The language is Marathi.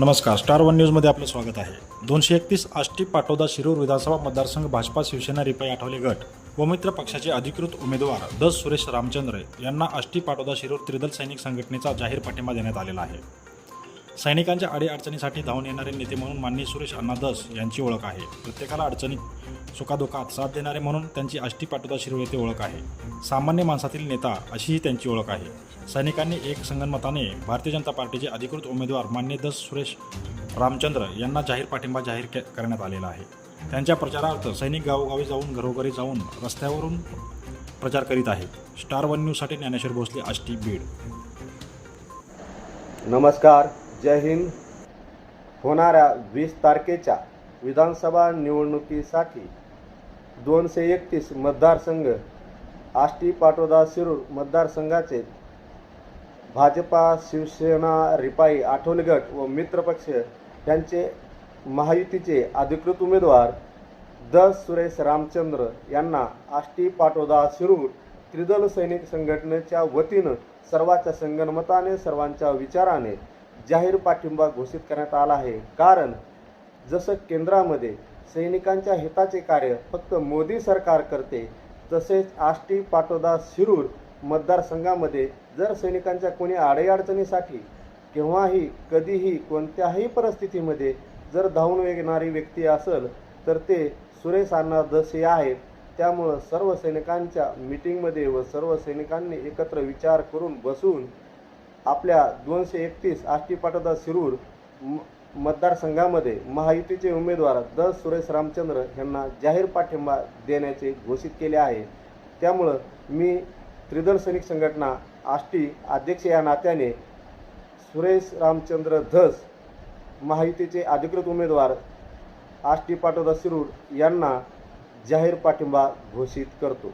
नमस्कार स्टार वन न्यूजमध्ये आपलं स्वागत आहे. दोनशे एकतीस आष्टी पाटोदा शिरूर विधानसभा मतदारसंघ भाजपा शिवसेना रिपाई आठवले गट व मित्र पक्षाचे अधिकृत उमेदवार द. सुरेश रामचंद्र यांना आष्टी पाटोदा शिरूर त्रिदल सैनिक संघटनेचा जाहीर पाठिंबा देण्यात आलेला आहे. सैनिकांच्या अडीअडचणीसाठी धावून येणारे नेते म्हणून माननीय सुरेश अण्णा दस यांची ओळख आहे. प्रत्येकाला अडचणी सुखादुखात साथ देणारे म्हणून त्यांची आष्टी पाटोदा येथे ओळख आहे. सामान्य माणसातील नेता अशीही त्यांची ओळख आहे. सैनिकांनी एक संगनमताने भारतीय जनता पार्टीचे अधिकृत उमेदवार मान्य दस सुरेश रामचंद्र यांना जाहीर पाठिंबा जाहीर करण्यात आलेला आहे. त्यांच्या प्रचारार्थ सैनिक गावोगावी जाऊन घरोघरी जाऊन रस्त्यावरून प्रचार करीत आहेत. स्टार वन न्यूजसाठी ज्ञानेश्वर भोसले आष्टी बीड. नमस्कार. जय हिंद. होणाऱ्या वीस तारखेच्या विधानसभा निवडणुकीसाठी दोनशे एकतीस मतदारसंघ आष्टी पाटोदा शिरूर मतदारसंघाचे भाजपा शिवसेना रिपाई आठवलेगट व मित्रपक्ष यांचे महायुतीचे अधिकृत उमेदवार द. सुरेश रामचंद्र यांना आष्टी पाटोदा शिरूर त्रिदल सैनिक संघटनेच्या वतीनं सर्वाच्या संगणमताने सर्वांच्या विचाराने जाहीर पाठिंबा घोषित करण्यात आला आहे. कारण जसं केंद्रामध्ये सैनिकांच्या हिताचे कार्य फक्त मोदी सरकार करते तसेच आष्टी पाटोदा शिरूर मतदारसंघामध्ये जर सैनिकांच्या कोणी अडीअडचणीसाठी केव्हाही कधीही कोणत्याही परिस्थितीमध्ये जर धावून येणारी व्यक्ती असेल तर ते सुरेश अण्णा जसे आहेत. त्यामुळं सर्व सैनिकांच्या मीटिंगमध्ये व सर्व सैनिकांनी एकत्र विचार करून बसून आपल्या दोनशे एकतीस आष्टी पाटोदा शिरूर म- मतदारसंघामध्ये महायुतीचे उमेदवार द. सुरेश रामचंद्र यांना जाहीर पाठिंबा देण्याचे घोषित केले आहे. त्यामुळं मी त्रिदल सैनिक संघटना आष्टी अध्यक्ष या नात्याने सुरेश रामचंद्र धस महायुतीचे अधिकृत उमेदवार आष्टी पाटोदा शिरूर यांना जाहीर पाठिंबा घोषित करतो.